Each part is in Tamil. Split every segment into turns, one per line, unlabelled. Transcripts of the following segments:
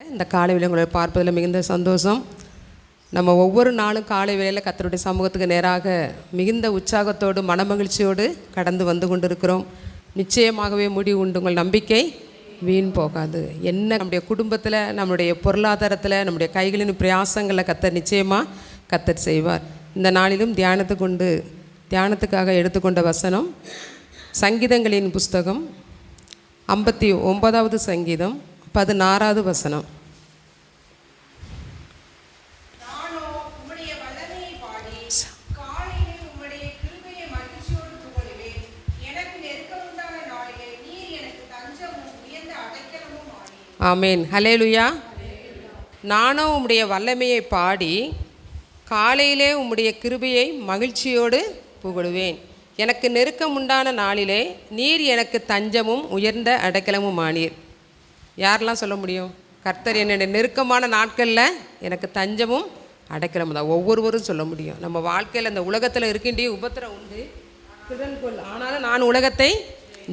இந்த காலை வேலை உங்களை பார்ப்பதில் மிகுந்த சந்தோஷம். நம்ம ஒவ்வொரு நாளும் காலை வேலையில் கத்தருடைய சமூகத்துக்கு நேராக மிகுந்த உற்சாகத்தோடு மனமகிழ்ச்சியோடு கடந்து வந்து கொண்டிருக்கிறோம். நிச்சயமாகவே முடிவு உண்டு உங்கள் நம்பிக்கை வீண் போகாது. என்ன நம்முடைய குடும்பத்தில் நம்முடைய பொருளாதாரத்தில் நம்முடைய கைகளின் பிரயாசங்களை கத்தர் நிச்சயமாக கத்தர் செய்வார். இந்த நாளிலும் தியானத்துக்கொண்டு தியானத்துக்காக எடுத்துக்கொண்ட வசனம் சங்கீதங்களின் புஸ்தகம் ஐம்பத்தி ஒன்பதாவது சங்கீதம். பதினாறாவது வசனம். ஆமேன். ஹலேலுயா நானும் உம்முடைய வல்லமையை பாடி காலையிலே உம்முடைய கிருபையை மகிழ்ச்சியோடு புகழுவேன். எனக்கு நெருக்கம் உண்டான நாளிலே நீர் எனக்கு தஞ்சமும் உயர்ந்த அடைக்கலமும் ஆனீர். யாரெல்லாம் சொல்ல முடியும்? கர்த்தர் என்னுடைய நெருக்கமான நாட்களில் எனக்கு தஞ்சமும் அடைக்கலமும் தான். ஒவ்வொருவரும் சொல்ல முடியும். நம்ம வாழ்க்கையில் இந்த உலகத்தில் இருக்கின்றே உபத்திரம் உண்டு. திறன் கொள். ஆனாலும் நான் உலகத்தை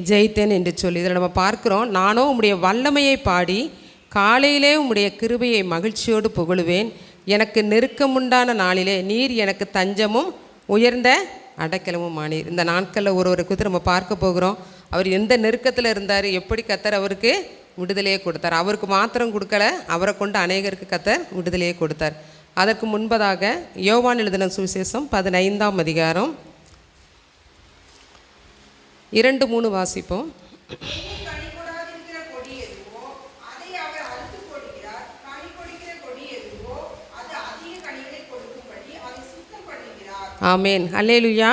ஜெயித்தேன் என்று சொல்லி இதில் நம்ம பார்க்குறோம். நானும் உம்முடைய வல்லமையை பாடி காலையிலே உம்முடைய கிருபையை மகிழ்ச்சியோடு புகழுவேன். எனக்கு நெருக்கமுண்டான நாளிலே நீர் எனக்கு தஞ்சமும் உயர்ந்த அடைக்கலமும் ஆனீர். இந்த நாட்களில் ஒரு ஒரு குறித்து நம்ம பார்க்க போகிறோம். அவர் எந்த நெருக்கத்தில் இருந்தார்? எப்படி கத்தர் அவருக்கு விடுதலையை கொடுத்தார். அவருக்கு மாத்திரம் கொடுக்கல அவரை கொண்டு அநேகருக்கு கத்தர் விடுதலையை கொடுத்தார். அதற்கு முன்பதாக யோவான் எழுதின சுவிசேஷம் பதினைந்தாம் அதிகாரம். இரண்டு மூணு வாசிப்போம். ஆமேன். அல்லேலுயா.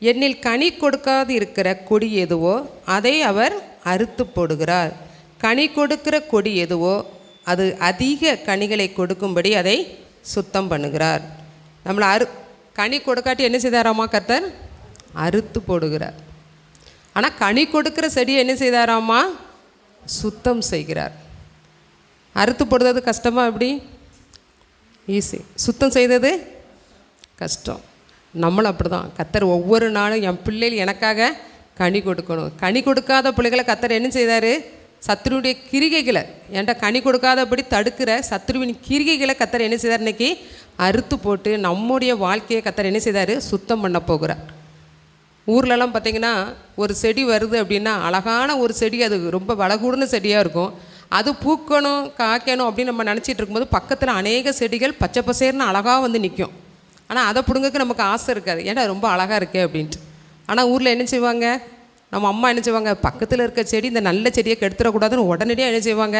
என்னில் கனி கொடுக்காது இருக்கிற கொடி எதுவோ அதை அவர் அறுத்து போடுகிறார். கனி கொடுக்கிற கொடி எதுவோ அது அதிக கனிகளை கொடுக்கும்படி அதை சுத்தம் பண்ணுகிறார். நம்மளை அறு கனி கொடுக்காட்டி என்ன செய்தாராமா கர்த்தர்? அறுத்து போடுகிறார். ஆனால் கனி கொடுக்கிற செடியை என்ன செய்தாராமா? சுத்தம் செய்கிறார். அறுத்து போடுறது கஷ்டமா எப்படி? ஈஸி சுத்தம் செய்தது கஷ்டம். நம்மளும் அப்படி தான் கத்தர் ஒவ்வொரு நாளும் என் பிள்ளைகள் எனக்காக கனி கொடுக்கணும். கனி கொடுக்காத பிள்ளைகளை கத்தர் என்ன செய்தார்? சத்ருவுடைய கிரிகைகளை என்கிட்ட கனி கொடுக்காதபடி தடுக்கிற சத்ருவின் கிரிகைகளை கத்தர் என்ன செய்தார் இன்னைக்கு? அறுத்து போட்டு நம்முடைய வாழ்க்கையை கத்தர் என்ன செய்தார்? சுத்தம் பண்ண போகிறார். ஊர்லலாம் பார்த்தீங்கன்னா ஒரு செடி வருது அப்படின்னா அழகான ஒரு செடி அது ரொம்ப வளகூடுன செடியாக இருக்கும். அது பூக்கணும் காய்க்கணும் அப்படின்னு நம்ம நினச்சிட்டு இருக்கும்போது பக்கத்தில் அநேக செடிகள் பச்சை பசேர்னு அழகாக வந்து நிற்கும் ஆனால் அதை பிடுங்கக்கு நமக்கு ஆசை இருக்காது. ஏன்னா ரொம்ப அழகாக இருக்கே அப்படின்ட்டு. ஆனால் ஊரில் என்ன செய்வாங்க? நம்ம அம்மா என்ன செய்வாங்க? பக்கத்தில் இருக்க செடி இந்த நல்ல செடியை கெடுத்துடக்கூடாதுன்னு உடனடியாக என்ன செய்வாங்க?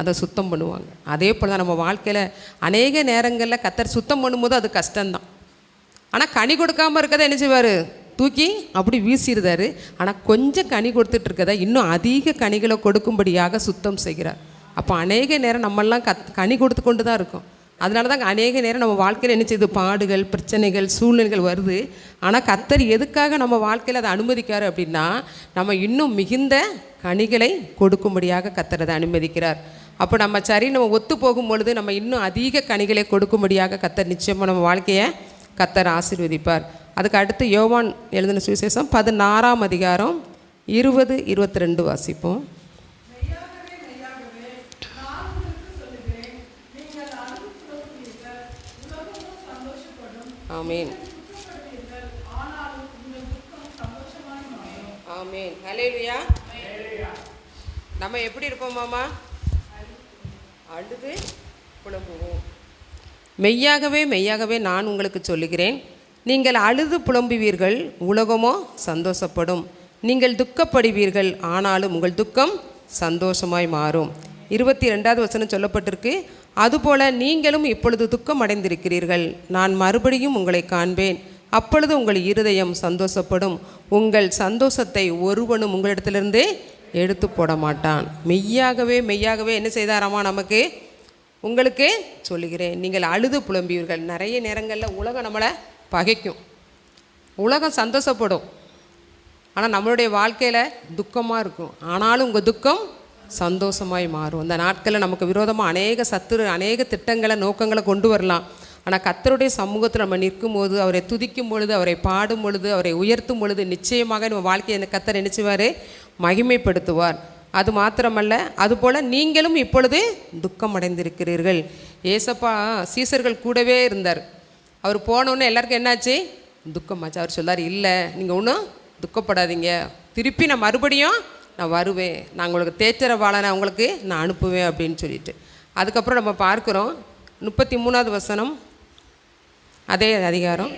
அதை சுத்தம் பண்ணுவாங்க. அதே போல் தான் நம்ம வாழ்க்கையில் அநேக நேரங்களில் கத்தர் சுத்தம் பண்ணும்போது அது கஷ்டம்தான். ஆனால் கனி கொடுக்காம இருக்கதை என்ன செய்வார்? தூக்கி அப்படி வீசிடுதார் ஆனால் கொஞ்சம் கனி கொடுத்துட்டு இருக்கதை இன்னும் அதிக கனிகளை கொடுக்கும்படியாக சுத்தம் செய்கிறார். அப்போ அநேக நேரம் நம்மெல்லாம் கத் கனி கொடுத்து கொண்டு தான் இருக்கோம். அதனால தான் அநேக நேரம் நம்ம வாழ்க்கையில் என்ன செய்யுது பாடுகள் பிரச்சனைகள் சூழ்நிலைகள் வருது. ஆனால் கத்தர் எதுக்காக நம்ம வாழ்க்கையில் அதை அனுமதிக்கார் அப்படின்னா நம்ம இன்னும் மிகுந்த கனிகளை கொடுக்கும்படியாக கத்தர் அதை அனுமதிக்கிறார். அப்போ நம்ம சரி நம்ம ஒத்து போகும் பொழுது நம்ம இன்னும் அதிக கனிகளை கொடுக்கும்படியாக கத்தர் நிச்சயமாக நம்ம வாழ்க்கையை கத்தர் ஆசீர்வதிப்பார். அதுக்கு அடுத்து யோவான் எழுதின சுவிசேஷம் பதினாறாம் அதிகாரம் இருபது இருபத்தி ரெண்டு வாசிப்போம். ஆமீன். ஆமீன். ஹலேலுயா நம்ம எப்படி இருப்போம் மாமா? அழுது புலம்புவோம். மெய்யாகவே மெய்யாகவே நான் உங்களுக்கு சொல்லுகிறேன். நீங்கள் அழுது புலம்புவீர்கள் உலகமோ சந்தோஷப்படும். நீங்கள் துக்கப்படுவீர்கள் ஆனாலும் உங்கள் துக்கம் சந்தோஷமாய் மாறும். இருபத்தி ரெண்டாவது வசனம் சொல்லப்பட்டிருக்கு. அதுபோல நீங்களும் இப்பொழுது துக்கம் அடைந்திருக்கிறீர்கள் நான் மறுபடியும் உங்களை காண்பேன். அப்பொழுது உங்கள் இருதயம் சந்தோஷப்படும். உங்கள் சந்தோஷத்தை ஒருவனும் உங்களிடத்திலிருந்தே எடுத்து போட மாட்டான் மெய்யாகவே மெய்யாகவே என்ன செய்தாராமா நமக்கு? உங்களுக்கு சொல்லுகிறேன். நீங்கள் அழுது புலம்பியீர்கள் நிறைய நேரங்களில் உலகம் நம்மளை பகைக்கும். உலகம் சந்தோஷப்படும். ஆனால் நம்மளுடைய வாழ்க்கையில் துக்கமாக இருக்கும். ஆனாலும் உங்கள் துக்கம் சந்தோஷமாய் மாறும். இந்த நாட்களில் நமக்கு விரோதமாக அநேக சத்துரு அநேக திட்டங்களை நோக்கங்களை கொண்டு வரலாம். ஆனால் கத்தருடைய சமூகத்தில் நம்ம நிற்கும் போது அவரை துதிக்கும் பொழுது அவரை பாடும் பொழுது அவரை உயர்த்தும் பொழுது நிச்சயமாக நம்ம வாழ்க்கையை இந்த கத்தர் நினச்சிவார் மகிமைப்படுத்துவார். அது மாத்திரமல்ல அதுபோல் நீங்களும் இப்பொழுது துக்கம் அடைந்திருக்கிறீர்கள் ஏசப்பா சீசர்கள் கூடவே இருந்தார். அவர் போனோன்னு எல்லாருக்கும் என்னாச்சு? துக்கமாச்சு. அவர் சொல்லார் இல்லை நீங்கள் ஒன்றும் துக்கப்படாதீங்க. திருப்பி நான் மறுபடியும் நான் வருவேன். நான் உங்களுக்கு தேற்றரவாளனை உங்களுக்கு நான் அனுப்புவேன் அப்படின்னு சொல்லிட்டு. அதுக்கப்புறம் நம்ம பார்க்குறோம். முப்பத்தி மூணாவது வசனம். அதே அதிகாரம்.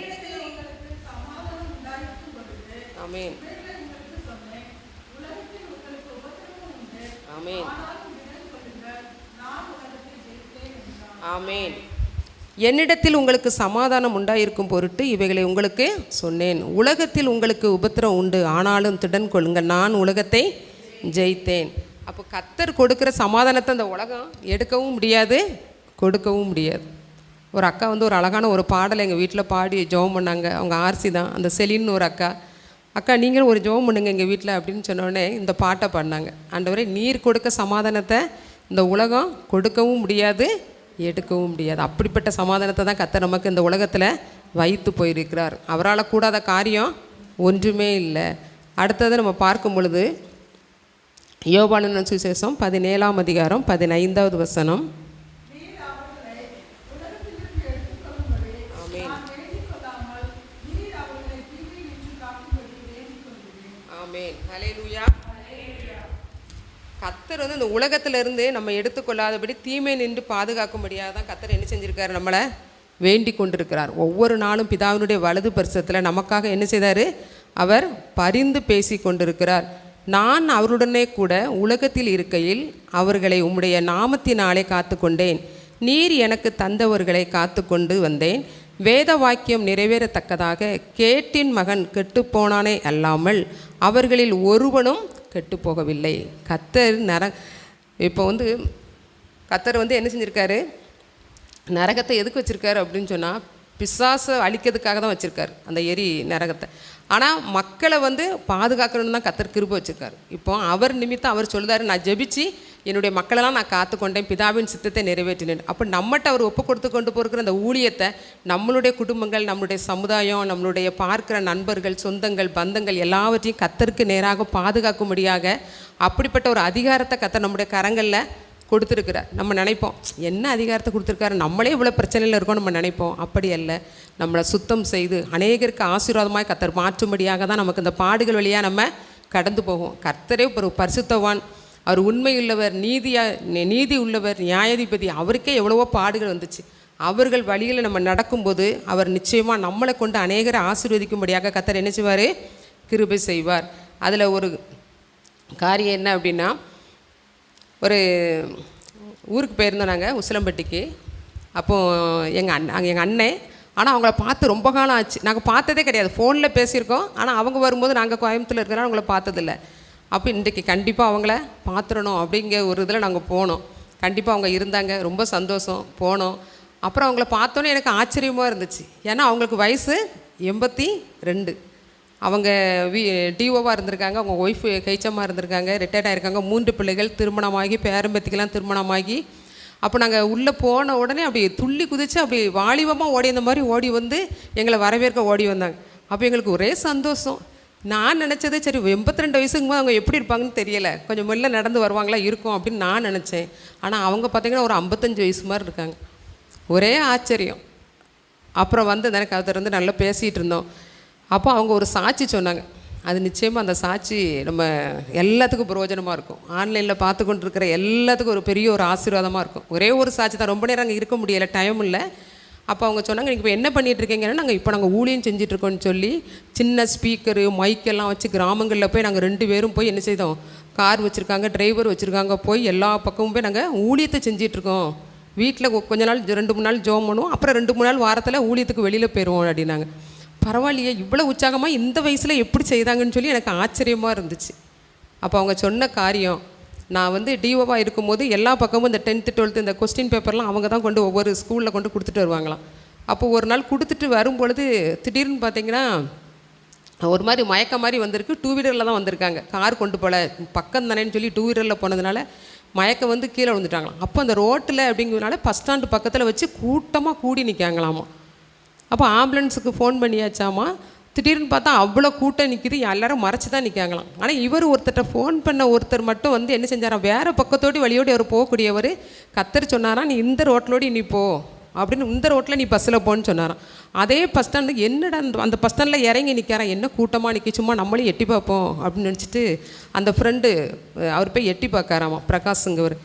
ஆமென். ஆமென். ஆமீன். என்னிடத்தில் உங்களுக்கு சமாதானம் உண்டாயிருக்கும் பொருட்டு இவைகளை உங்களுக்கு சொன்னேன். உலகத்தில் உங்களுக்கு உபத்திரம் உண்டு. ஆனாலும் திடன் கொள்ளுங்கள். நான் உலகத்தை ஜெயித்தேன். அப்போ கத்தர் கொடுக்குற சமாதானத்தை அந்த உலகம் எடுக்கவும் முடியாது கொடுக்கவும் முடியாது. ஒரு அக்கா வந்து ஒரு அழகான ஒரு பாடலை எங்கள் வீட்டில் பாடி ஜெபம் பண்ணாங்க. அவங்க ஆர்சி தான். அந்த செலின்னு ஒரு அக்கா அக்கா நீங்களும் ஒரு ஜெபம் பண்ணுங்க எங்கள் வீட்டில் அப்படின்னு சொன்னோடனே இந்த பாட்டை பாடினாங்க. ஆண்டவரே நீர் கொடுக்க சமாதானத்தை இந்த உலகம் கொடுக்கவும் முடியாது எடுக்கவும் முடியாது. அப்படிப்பட்ட சமாதானத்தை தான் கத்த நமக்கு இந்த உலகத்தில் வைத்து போயிருக்கிறார். அவரால் கூடாத காரியம் ஒன்றுமே இல்லை. அடுத்தது நம்ம பார்க்கும் பொழுது யோபானன் சுசேஷம் பதினேழாம் அதிகாரம் பதினைந்தாவது வசனம். கத்தர் வந்து இந்த உலகத்திலிருந்து நம்ம எடுத்துக்கொள்ளாதபடி தீமை நின்று பாதுகாக்கும்படியாக தான் கத்தர் என்ன செஞ்சுருக்காரு? நம்மளை வேண்டி கொண்டிருக்கிறார். ஒவ்வொரு நாளும் பிதாவினுடைய வலது பரிசத்தில் நமக்காக என்ன செய்தார்? அவர் பரிந்து பேசி கொண்டிருக்கிறார். நான் அவருடனே கூட உலகத்தில் இருக்கையில் அவர்களை உம்முடைய நாமத்தினாலே காத்துக்கொண்டேன். நீர் எனக்கு தந்தவர்களை காத்து கொண்டு வந்தேன். வேத வாக்கியம் நிறைவேறத்தக்கதாக கேட்டின் மகன் கெட்டுப்போனானே அல்லாமல் அவர்களில் ஒருவனும் கெட்டுப்போகவில்லை. கத்தர் நர இப்போ வந்து கத்தர் வந்து என்ன செஞ்சுருக்காரு? நரகத்தை எதுக்கு வச்சுருக்காரு அப்படின்னு சொன்னால் பிசாசை அழிக்கிறதுக்காக தான் வச்சுருக்காரு அந்த எரி நரகத்தை. ஆனால் மக்களை வந்து பாதுகாக்கணும்னு தான் கத்தர் கிருப வச்சுருக்காரு. இப்போ அவர் நிமித்தம் அவர் சொல்லுதாரு நான் ஜெபிச்சு என்னுடைய மக்களெல்லாம் நான் காத்துக்கொண்டேன் பிதாவின் சித்தத்தை நிறைவேற்றினேன். அப்போ நம்மகிட்ட அவர் ஒப்பு கொடுத்து கொண்டு போகிற அந்த ஊழியத்தை நம்மளுடைய குடும்பங்கள் நம்மளுடைய சமுதாயம் நம்மளுடைய பார்க்குற நண்பர்கள் சொந்தங்கள் பந்தங்கள் எல்லாவற்றையும் கத்தருக்கு நேராக பாதுகாக்கும்படியாக அப்படிப்பட்ட ஒரு அதிகாரத்தை கத்தர் நம்முடைய கரங்களில் கொடுத்துருக்கிறார். நம்ம நினைப்போம் என்ன அதிகாரத்தை கொடுத்துருக்காரு? நம்மளே இவ்வளோ பிரச்சனையில் இருக்கோம் நம்ம நினைப்போம். அப்படி அல்ல. நம்மளை சுத்தம் செய்து அநேகருக்கு ஆசீர்வாதமாய் கத்தர் மாற்றும்படியாக தான் நமக்கு இந்த பாடுகள் வழியாக நம்ம கடந்து போவோம் கர்த்தரே ஒரு பரிசுத்தவான். அவர் உண்மையுள்ளவர் நீதியாக நீதி உள்ளவர் நியாயாதிபதி. அவருக்கே எவ்வளவோ பாடுகள் வந்துச்சு. அவர்கள் வழியில் நம்ம நடக்கும்போது அவர் நிச்சயமாக நம்மளை கொண்டு அநேகரை ஆசீர்வதிக்கும்படியாக கத்தர் என்ன செய்வார்? கிருபை செய்வார். அதில் ஒரு காரியம் என்ன அப்படின்னா ஒரு ஊருக்கு போயிருந்தோம் நாங்கள் உசிலம்பட்டிக்கு. அப்போது எங்கள் அண்ணன் எங்கள் அண்ணன் ஆனால் அவங்கள பார்த்து ரொம்ப காலம் ஆச்சு. நாங்கள் பார்த்ததே கிடையாது. ஃபோனில் பேசியிருக்கோம். ஆனால் அவங்க வரும்போது நாங்கள் கோயம்புத்தூர் இருக்கிறனால அவங்கள பார்த்ததில்ல. அப்போ இன்றைக்கி கண்டிப்பாக அவங்கள பார்த்துடணும் அப்படிங்கிற ஒரு இதில் நாங்கள் போனோம். கண்டிப்பாக அவங்க இருந்தாங்க. ரொம்ப சந்தோஷம். போனோம். அப்புறம் அவங்கள பார்த்தோன்னே எனக்கு ஆச்சரியமாக இருந்துச்சு. ஏன்னா அவங்களுக்கு வயசு எண்பத்தி ரெண்டு. அவங்க வி டிஓவாக இருந்திருக்காங்க அவங்க ஒய்ஃபு கைச்சமாக இருந்திருக்காங்க ரிட்டையர்ட் ஆகிருக்காங்க மூன்று பிள்ளைகள் திருமணமாகி பேரம்பத்திக்கெல்லாம் திருமணமாகி அப்போ நாங்கள் உள்ளே போன உடனே அப்படி துள்ளி குதித்து அப்படி வாலிபமாக ஓடி அந்த மாதிரி ஓடி வந்து எங்களை வரவேற்க ஓடி வந்தாங்க. அப்போ எங்களுக்கு ஒரே சந்தோஷம். நான் நினச்சது சரி எண்பத்தி ரெண்டு வயசுக்கு போது அவங்க எப்படி இருப்பாங்கன்னு தெரியலை. கொஞ்சம் மெல்ல நடந்து வருவாங்களா இருக்கும் அப்படின்னு நான் நினச்சேன். ஆனால் அவங்க பார்த்தீங்கன்னா ஒரு ஐம்பத்தஞ்சு வயசு மாதிரி இருக்காங்க. ஒரே ஆச்சரியம். அப்புறம் வந்து எனக்கு ஒருத்தர் வந்து நல்லா பேசிகிட்டு இருந்தோம். அப்போ அவங்க ஒரு சாட்சி சொன்னாங்க. அது நிச்சயமாக அந்த சாட்சி நம்ம எல்லாத்துக்கும் பிரயோஜனமாக இருக்கும். ஆன்லைனில் பார்த்து கொண்டு இருக்கிற எல்லாத்துக்கும் ஒரு பெரிய ஒரு ஆசீர்வாதமாக இருக்கும். ஒரே ஒரு சாட்சி தான். ரொம்ப நேரம் அங்கே இருக்க முடியலை. டைம் இல்லை. அப்போ அவங்க சொன்னாங்க நீங்கள் இப்போ என்ன பண்ணிகிட்ருக்கீங்கன்னா நாங்கள் இப்போ நாங்கள் ஊழியம் செஞ்சிட்ருக்கோன்னு சொல்லி சின்ன ஸ்பீக்கரு மைக்கெல்லாம் வச்சு கிராமங்களில் போய் நாங்கள் ரெண்டு பேரும் போய் என்ன செய்தோம்? கார் வச்சுருக்காங்க டிரைவர் வச்சுருக்காங்க போய் எல்லா பக்கமும் போய் நாங்கள் ஊழியத்தை செஞ்சிட்ருக்கோம் வீட்டில் கொஞ்ச நாள் ரெண்டு மூணு நாள் ஜோம் பண்ணுவோம். அப்புறம் ரெண்டு மூணு நாள் வாரத்தில் ஊழியத்துக்கு வெளியில் போயிடுவோம் அப்படின்னாங்க. பரவாயில்லையே இவ்வளோ உற்சாகமாக இந்த வயசில் எப்படி செய்தாங்கன்னு சொல்லி எனக்கு ஆச்சரியமாக இருந்துச்சு. அப்போ அவங்க சொன்ன காரியம் நான் வந்து டிஓவாக இருக்கும்போது எல்லா பக்கமும் இந்த டென்த்து டுவெல்த்து இந்த கொஸ்டின் பேப்பர்லாம் அவங்க தான் கொண்டு ஒவ்வொரு ஸ்கூலில் கொண்டு கொடுத்துட்டு வருவாங்களாம். அப்போ ஒரு நாள் கொடுத்துட்டு வரும்பொழுது திடீர்னு பார்த்தீங்கன்னா ஒரு மாதிரி மயக்க மாதிரி வந்திருக்கு. டூ வீலரில் தான் வந்திருக்காங்க. கார் கொண்டு போகல பக்கம் தானேன்னு சொல்லி டூ வீலரில் போனதுனால மயக்கம் வந்து கீழே விழுந்துட்டாங்களாம். அப்போ அந்த ரோட்டில் அப்படிங்கிறதுனால பஸ் ஸ்டாண்டு பக்கத்தில் வச்சு கூட்டமாக கூடி நிற்காங்களாமா அப்போ ஆம்புலன்ஸுக்கு ஃபோன் பண்ணியாச்சாமா திடீர்னு பார்த்தா அவ்வளோ கூட்டம் நிற்கிது எல்லாரும் மறைச்சு தான் நிற்காங்களாம் ஆனால் இவர் ஒருத்தர்கிட்ட ஃபோன் பண்ண ஒருத்தர் மட்டும் வந்து என்ன செஞ்சாராம் வேறு பக்கத்தோடி வழியோடி அவர் போகக்கூடியவர். கத்தர் சொன்னாராம் நீ இந்த ரோட்டிலோடி நீ போ அப்படின்னு இந்த ரோட்டில் நீ பஸ்ஸில் போன்னு சொன்னாராம். அதே பஸ் ஸ்டாண்டு என்னடா அந்த அந்த பஸ் ஸ்டாண்டில் இறங்கி நிற்கிறான் என்ன கூட்டமாக நிற்கி சும்மா நம்மளும் எட்டி பார்ப்போம் அப்படின்னு நினச்சிட்டு அந்த ஃப்ரெண்டு அவர் போய் எட்டி பார்க்காராமா? பிரகாஷுங்கவர்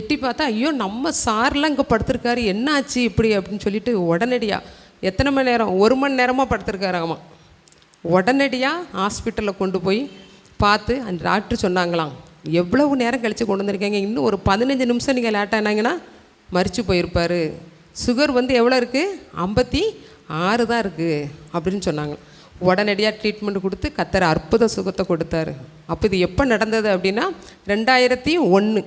எட்டி பார்த்தா ஐயோ நம்ம சார்லாம் இங்கே படுத்திருக்காரு. என்ன ஆச்சு இப்படி? அப்படின்னு சொல்லிட்டு உடனடியாக எத்தனை மணி நேரம்? ஒரு மணி நேரமாக படுத்திருக்காராமா? உடனடியாக ஹாஸ்பிட்டலில் கொண்டு போய் பார்த்து அந்த டாக்டர் சொன்னாங்களாம் எவ்வளவு நேரம் கழித்து கொண்டு வந்திருக்கீங்க? இன்னும் ஒரு பதினஞ்சு நிமிஷம் நீங்கள் லேட் ஆனாங்கன்னா மறித்து போயிருப்பார். சுகர் வந்து எவ்வளோ இருக்குது ஐம்பத்தி ஆறு தான் இருக்குது அப்படின்னு சொன்னாங்க. உடனடியாக ட்ரீட்மெண்ட் கொடுத்து கத்தர் அற்புத சுகத்தை கொடுத்தாரு. அப்போ இது எப்போ நடந்தது அப்படின்னா ரெண்டாயிரத்தி ஒன்று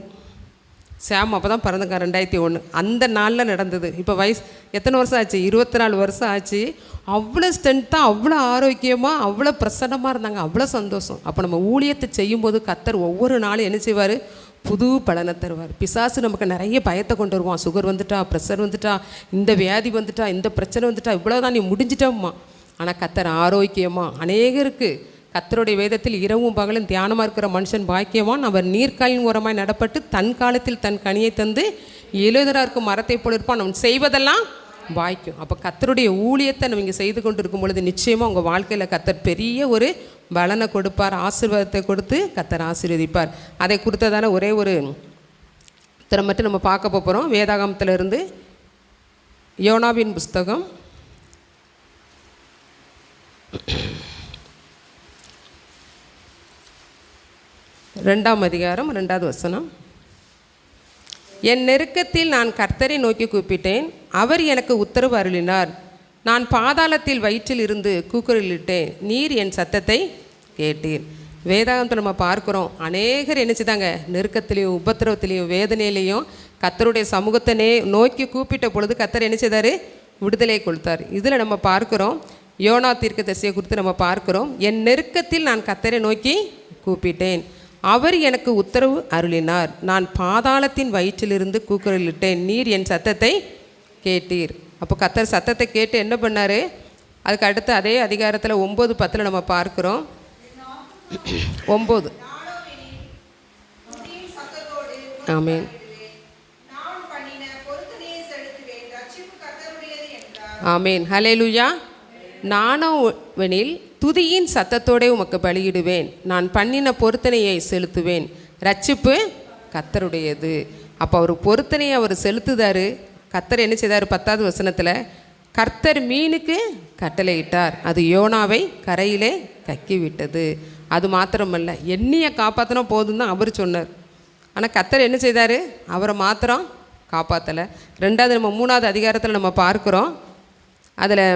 சாம் அப்போ தான் பிறந்தங்க ரெண்டாயிரத்தி ஒன்று அந்த நாளில் நடந்தது. இப்போ வயசு எத்தனை வருஷம் ஆச்சு? இருபத்தி நாலு வருஷம் ஆச்சு. அவ்வளோ ஸ்ட்ரென்த்தாக அவ்வளோ ஆரோக்கியமாக அவ்வளோ பிரசன்னமாக இருந்தாங்க. அவ்வளோ சந்தோஷம். அப்போ நம்ம ஊழியத்தை செய்யும்போது கத்தர் ஒவ்வொரு நாளும் என்ன செய்வார்? புது பலனை தருவார். பிசாசு நமக்கு நிறைய பயத்தை கொண்டு வருவான். சுகர் வந்துட்டா ப்ரெஷர் வந்துட்டா இந்த வியாதி வந்துட்டா இந்த பிரச்சனை வந்துட்டா இவ்வளோதான் நீ முடிஞ்சிட்டம்மா. ஆனால் கத்தர் ஆரோக்கியமாக அநேகருக்கு கத்தருடைய வேதத்தில் இரவும் பகலும் தியானமாக இருக்கிற மனுஷன் பாக்கியவான். அவர் நீர்க்காலின் உரமாய் நடப்பட்டு தன் காலத்தில் தன் கனியை தந்து எழுதராக இருக்கும் மரத்தை போல இருப்பான். அவன் செய்வதெல்லாம் வாய்க்கும் அப்போ கத்தருடைய ஊழியத்தை நம்ம இங்கே செய்து கொண்டு இருக்கும் பொழுது நிச்சயமாக உங்கள் வாழ்க்கையில் கத்தர் பெரிய ஒரு பலனை கொடுப்பார் ஆசீர்வாதத்தை கொடுத்து கத்தர் ஆசீர்வதிப்பார். அதை கொடுத்ததான ஒரே ஒரு திறம் மட்டும் நம்ம பார்க்க போகிறோம் வேதாகமத்தில் இருந்து யோனாவின் புஸ்தகம். ரெண்டாம் அதிகாரம் ரெண்டாவது வசனம். என் நெருக்கத்தில் நான் கர்த்தரை நோக்கி கூப்பிட்டேன். அவர் எனக்கு உத்தரவு அருளினார். நான் பாதாளத்தில் வயிற்றில் இருந்து கூக்குரலிட்டேன். நீர் என் சத்தத்தை கேட்டீர். வேதாகமத்தை நம்ம பார்க்குறோம். அநேகர் என்னச்சுதாங்க நெருக்கத்திலையும் உபத்திரவத்திலையும் வேதனையிலையும் கத்தருடைய சமூகத்தினே நோக்கி கூப்பிட்ட பொழுது கத்தர் என்ன செய்தார் விடுதலை கொடுத்தார். இதில் நம்ம பார்க்குறோம். யோனா தீர்க்க தசையை குறித்து நம்ம பார்க்குறோம். என் நெருக்கத்தில் நான் கத்தரை நோக்கி கூப்பிட்டேன். அவர் எனக்கு உத்தரவு அருளினார். நான் பாதாளத்தின் வயிற்றிலிருந்து கூக்குரலிட்டேன். நீர் என் சத்தத்தை கேட்டீர். அப்போ கத்தர் சத்தத்தை கேட்டு என்ன பண்ணார்? அதுக்கு அடுத்து அதே அதிகாரத்தில் ஒம்பது பத்தில் நம்ம பார்க்குறோம். ஒம்பது. ஆமீன்.
ஆமீன். ஹலே
லூயா நானோ வெனில் துதியின் சத்தத்தோடே உமக்கு பலியிடுவேன். நான் பண்ணின பொருத்தனையை செலுத்துவேன். ரட்சிப்பு கத்தருடையது அப்போ அவர் பொருத்தனையை அவர் செலுத்துதாரு. கத்தர் என்ன செய்தார்? பத்தாவது வசனத்தில் கர்த்தர் மீனுக்கு கட்டளையிட்டார். அது யோனாவை கரையிலே கக்கிவிட்டது. அது மாத்திரமல்ல எண்ணியை காப்பாற்றினா போதும் தான் அவர் சொன்னார். ஆனால் கத்தர் என்ன செய்தார்? அவரை மாத்திரம் காப்பாற்றலை ரெண்டாவது நம்ம மூணாவது அதிகாரத்தில் நம்ம பார்க்குறோம். அதில்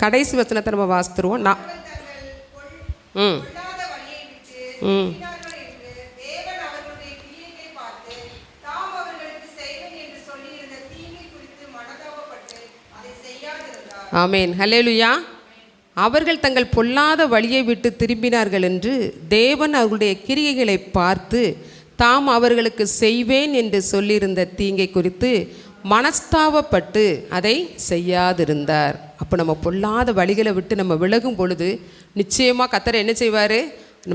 கடைசி வசனத்தை நம்ம வாசித்துருவோம். நான் ம். ம். ஆமேன். ஹலேலுயா அவர்கள் தங்கள் பொல்லாத வழியை விட்டு திரும்பினார்கள் என்று தேவன் அவர்களுடைய கிரியைகளை பார்த்து தாம் அவர்களுக்கு செய்வேன் என்று சொல்லியிருந்த தீங்கை குறித்து மனஸ்தாபப்பட்டு அதை செய்யாதிருந்தார். அப்போ நம்ம பொல்லாத வழிகளை விட்டு நம்ம விலகும் பொழுது நிச்சயமாக கத்தர் என்ன செய்வார்?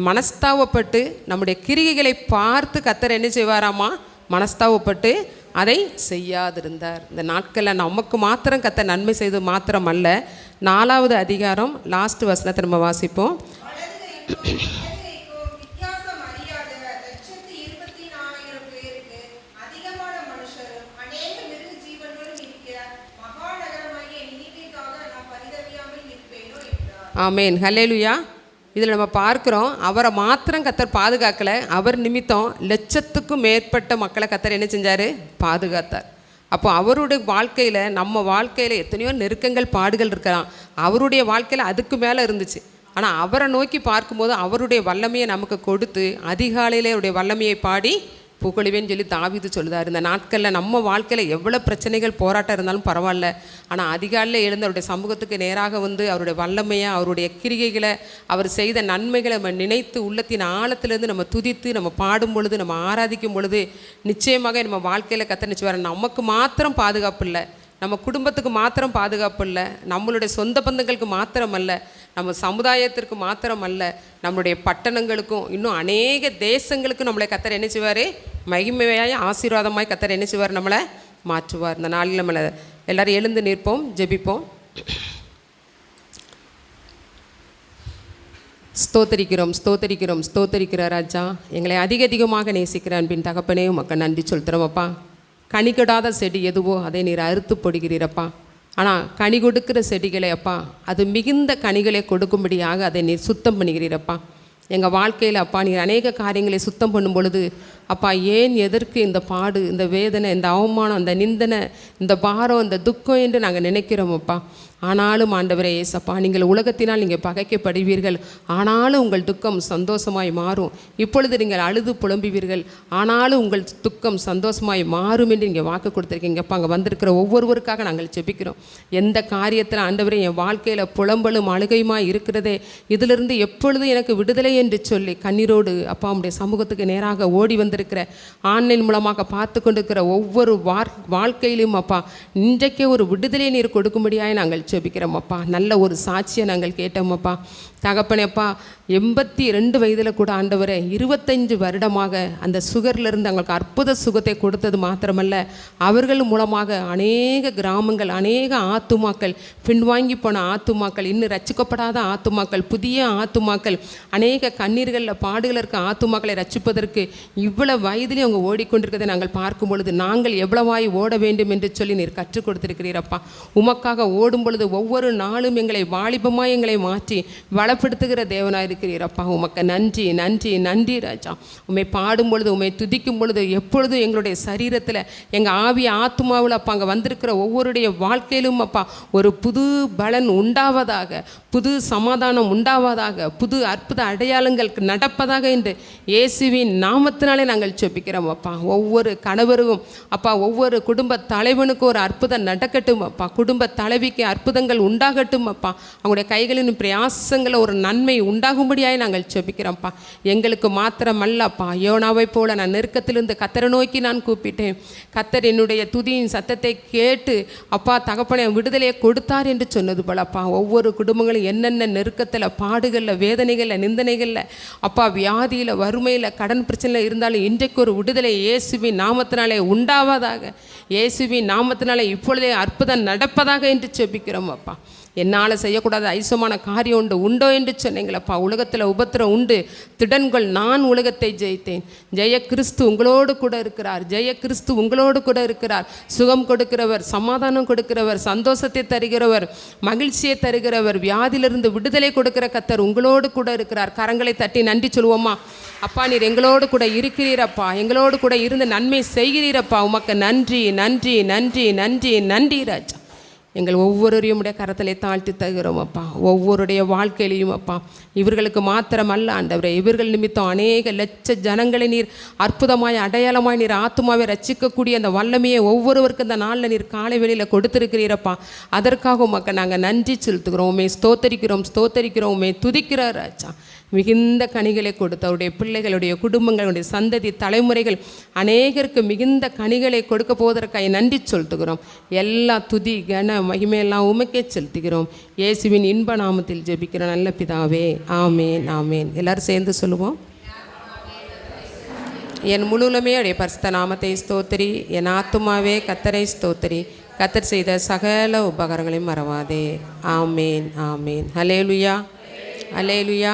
மனஸ்தாபப்பட்டு நம்முடைய கிரிகைகளை பார்த்து கத்தர் என்ன செய்வாராமா? மனஸ்தாபப்பட்டு அதை செய்யாதிருந்தார். இந்த நாட்களில் நமக்கு மாத்திரம் கத்த நன்மை செய்து மாத்திரம் அல்ல நாலாவது அதிகாரம் லாஸ்ட் வசனத்தை நம்ம வாசிப்போம். ஆமேன். ஹலேலுயா இதில் நம்ம பார்க்குறோம் அவரை மாத்திரம் கத்தர் பாதுகாக்கலை. அவர் நிமித்தம் லட்சத்துக்கும் மேற்பட்ட மக்களை கத்தர் என்ன செஞ்சார்? பாதுகாத்தார். அப்போ அவருடைய வாழ்க்கையில் நம்ம வாழ்க்கையில் எத்தனையோ நெருக்கங்கள் பாடுகள் இருக்கலாம். அவருடைய வாழ்க்கையில் அதுக்கு மேலே இருந்துச்சு. ஆனால் அவரை நோக்கி பார்க்கும்போது அவருடைய வல்லமையை நமக்கு கொடுத்து அதிகாலையிலே அவருடைய வல்லமையை பாடி புகழுவேன்னு சொல்லி தாவிது சொல்லுதார். இந்த நாட்களில் நம்ம வாழ்க்கையில் எவ்வளோ பிரச்சனைகள் போராட்டம் இருந்தாலும் பரவாயில்ல. ஆனால் அதிகாலையில் எழுந்து அவருடைய சமூகத்துக்கு நேராக வந்து அவருடைய வல்லமையாக அவருடைய கிரிகைகளை அவர் செய்த நன்மைகளை நம்ம நினைத்து உள்ளத்தின் ஆழத்திலேருந்து நம்ம துதித்து நம்ம பாடும் பொழுது நம்ம ஆராதிக்கும் பொழுது நிச்சயமாக நம்ம வாழ்க்கையில் கத்தனிச்சு வர நமக்கு மாத்திரம் பாதுகாப்பு இல்லை. நம்ம குடும்பத்துக்கு மாத்திரம் பாதுகாப்பு இல்லை. நம்மளுடைய சொந்த பந்தங்களுக்கு மாத்திரம் அல்ல நம்ம சமுதாயத்திற்கு மாத்திரமல்ல நம்மளுடைய பட்டணங்களுக்கும் இன்னும் அநேக தேசங்களுக்கும் நம்மளை கத்தர் என்ன செய்வார்? மகிமையாய் ஆசீர்வாதமாய் கத்தர் என்ன செய்வார்? நம்மளை மாற்றுவார். இந்த நாளில் நம்மளை எல்லோரும் எழுந்து நிற்போம் ஜெபிப்போம். ஸ்தோத்தரிக்கிறோம் ஸ்தோத்தரிக்கிறோம் ஸ்தோத்தரிக்கிற ராஜா. எங்களை அதிக அதிகமாக நேசிக்கிற அன்பின் தகப்பனே மக்கள் நன்றி சொல்கிறோம் அப்பா. கெடாத செடி எதுவோ அதை நீர் அறுத்து போடுகிறீரப்பா ஆனால் கனி கொடுக்கிற செடிகளை அப்பா அது மிகுந்த கனிகளை கொடுக்கும்படியாக அதை நீர் சுத்தம் பண்ணுகிறீரப்பா எங்கள் வாழ்க்கையில் அப்பா நீர் அநேக காரியங்களை சுத்தம் பண்ணும் பொழுது அப்பா ஏன் எதற்கு இந்த பாடு இந்த வேதனை இந்த அவமானம் இந்த நிந்தனை இந்த பாரம் இந்த துக்கம் என்று நாங்கள் நினைக்கிறோமப்பா ஆனாலும் ஆண்டவரே ஏசப்பா நீங்கள் உலகத்தினால் நீங்கள் பகைக்கப்படுவீர்கள். ஆனாலும் உங்கள் துக்கம் சந்தோஷமாய் மாறும். இப்பொழுது நீங்கள் அழுது புலம்புவீர்கள். ஆனாலும் உங்கள் துக்கம் சந்தோஷமாய் மாறும் என்று நீங்கள் வாக்கு கொடுத்துருக்கீங்கப்பா அங்கே வந்திருக்கிற ஒவ்வொருவருக்காக நாங்கள் செபிக்கிறோம் எந்த காரியத்தில் ஆண்டவரே என் வாழ்க்கையில் புலம்பலும் அழுகையுமாய் இருக்கிறதே இதிலிருந்து எப்பொழுது எனக்கு விடுதலை என்று சொல்லி கண்ணீரோடு அப்பா உடைய சமூகத்துக்கு நேராக ஓடி வந்து வந்திருக்கிற ஆன்லைன் மூலமாக பார்த்து கொண்டிருக்கிற ஒவ்வொரு வார் வாழ்க்கையிலும் அப்பா இன்றைக்கே ஒரு விடுதலை நீர் கொடுக்கும்படியாக நாங்கள் ஜெபிக்கிறோம் அப்பா. நல்ல ஒரு சாட்சியை நாங்கள் கேட்டோம் அப்பா. தகப்பனேப்பா எண்பத்தி ரெண்டு வயதில் கூட ஆண்டவரை இருபத்தஞ்சு வருடமாக அந்த சுகர்லேருந்து அவங்களுக்கு அற்புத சுகத்தை கொடுத்தது மாத்திரமல்ல அவர்கள் மூலமாக அநேக கிராமங்கள் அநேக ஆத்துமாக்கள் பின்வாங்கி போன ஆத்துமாக்கள் இன்னும் ரச்சிக்கப்படாத ஆத்துமாக்கள் புதிய ஆத்துமாக்கள் அநேக கண்ணீர்களில் பாடுகள் இருக்க ஆத்துமாக்களை ரச்சிப்பதற்கு இவ்வளவு வயதிலே அவங்க ஓடிக்கொண்டிருக்கிறதை நாங்கள் பார்க்கும் பொழுது நாங்கள் எவ்வளவாய் ஓட வேண்டும் என்று சொல்லி நீர் கற்றுக் கொடுத்திருக்கிறீரப்பா உமக்காக ஓடும் பொழுது ஒவ்வொரு நாளும் எங்களை வாலிபமாக எங்களை மாற்றி வளப்படுத்துகிற தேவனாய் இருக்கிறீரப்பா உமக்கு நன்றி நன்றி நன்றி ராஜா. உண்மை பாடும் பொழுது உம்மை துதிக்கும் பொழுது எப்பொழுதும் எங்களுடைய சரீரத்தில் எங்கள் ஆவி ஆத்மாவில் அப்பா அங்கே வந்திருக்கிற ஒவ்வொருடைய வாழ்க்கையிலும் அப்பா ஒரு புது பலன் உண்டாவதாக புது சமாதானம் உண்டாவதாக புது அற்புத அடையாளங்கள் நடப்பதாக என்று இயேசுவின் நாமத்தினாலே நாங்கள் நாங்கள் செபிக்கிறோம் அப்பா. ஒவ்வொரு கணவரும் அப்பா ஒவ்வொரு குடும்ப தலைவனுக்கும் ஒரு அற்புதம் நடக்கட்டும் அப்பா. குடும்ப தலைவிக்கு அற்புதங்கள் உண்டாகட்டும் அப்பா. அவங்களுடைய கைகளின் பிரயாசங்களை ஒரு நன்மை உண்டாகும்படியாய் நாங்கள் செபிக்கிறோம்ப்பா எங்களுக்கு மாத்திரமல்ல அப்பா. யோனாவை போல நான் நெருக்கத்திலிருந்து கத்தரை நோக்கி நான் கூப்பிட்டேன். கத்தர் என்னுடைய துதியின் சத்தத்தை கேட்டு அப்பா தகப்பனை விடுதலையை கொடுத்தார் என்று சொன்னது போலப்பா ஒவ்வொரு குடும்பங்களும் என்னென்ன நெருக்கத்தில் பாடுகளில் வேதனைகளில் நிந்தனைகளில் அப்பா வியாதியில் வறுமையில் கடன் பிரச்சனையில் இருந்தாலும் இன்றைக்கு ஒரு விடுதலை இயேசுவின் நாமத்தினாலே உண்டாவதாக. இயேசுவின் நாமத்தினாலே இப்பொழுதே அற்புதம் நடப்பதாக என்று செபிக்கிறோம் அப்பா. என்னால் செய்யக்கூடாத ஐசமான காரியம் உண்டு உண்டோ என்று சொன்னீங்களப்பா. உலகத்தில் உபத்திரம் உண்டு. திடன்கள் நான் உலகத்தை ஜெயித்தேன். ஜெய கிறிஸ்து உங்களோடு கூட இருக்கிறார். ஜெய கிறிஸ்து உங்களோடு கூட இருக்கிறார். சுகம் கொடுக்கிறவர் சமாதானம் கொடுக்கிறவர் சந்தோஷத்தை தருகிறவர் மகிழ்ச்சியை தருகிறவர் வியாதியிலிருந்து விடுதலை கொடுக்கிற கத்தர் உங்களோடு கூட இருக்கிறார். கரங்களை தட்டி நன்றி சொல்வோமா அப்பா நீர் எங்களோடு கூட இருக்கிறீரப்பா. எங்களோடு கூட இருந்து நன்மை செய்கிறீரப்பா. உமக்கு நன்றி நன்றி நன்றி நன்றி நன்றி ராஜா. எங்கள் ஒவ்வொருவரையும் உடைய கரத்திலே தாழ்த்தி தருகிறோம் அப்பா. ஒவ்வொருடைய வாழ்க்கையிலையும் அப்பா. இவர்களுக்கு மாத்திரமல்ல ஆண்டவரே. இவர்கள் நிமித்தம் அநேக லட்ச ஜனங்களை நீர் அற்புதமாய் அடையாளமாய் நீர் ஆத்மாவை ரச்சிக்கக்கூடிய அந்த வல்லமையை ஒவ்வொருவருக்கும் இந்த நாளில் நீர் காலை வெளியில் கொடுத்துருக்கிறீரப்பா. அதற்காக உமக்கு நாங்கள் நன்றி செலுத்துகிறோம். உண்மை ஸ்தோத்தரிக்கிறோம் ஸ்தோத்தரிக்கிறோம். உண்மை துதிக்கிறார் ராஜா. மிகுந்த கனிகளை கொடுத்து அவருடைய பிள்ளைகளுடைய குடும்பங்களுடைய சந்ததி தலைமுறைகள் அநேகருக்கு மிகுந்த கனிகளை கொடுக்க போவதற்காக நன்றி செலுத்துகிறோம் எல்லா துதி கன மகிமையெல்லாம் உமக்கே செலுத்துகிறோம். இயேசுவின் இன்ப நாமத்தில் ஜெபிக்கிற நல்ல பிதாவே ஆமேன் ஆமேன். எல்லாரும் சேர்ந்து சொல்லுவோம். என் முழுவலுமே உடைய பரிசுத்த நாமத்தை ஸ்தோத்திரி. என் ஆத்துமாவே கத்தரை ஸ்தோத்திரி. கத்தர் செய்த சகல உபகாரங்களையும் மறவாதே. ஆமேன் ஆமேன். Hallelujah hallelujah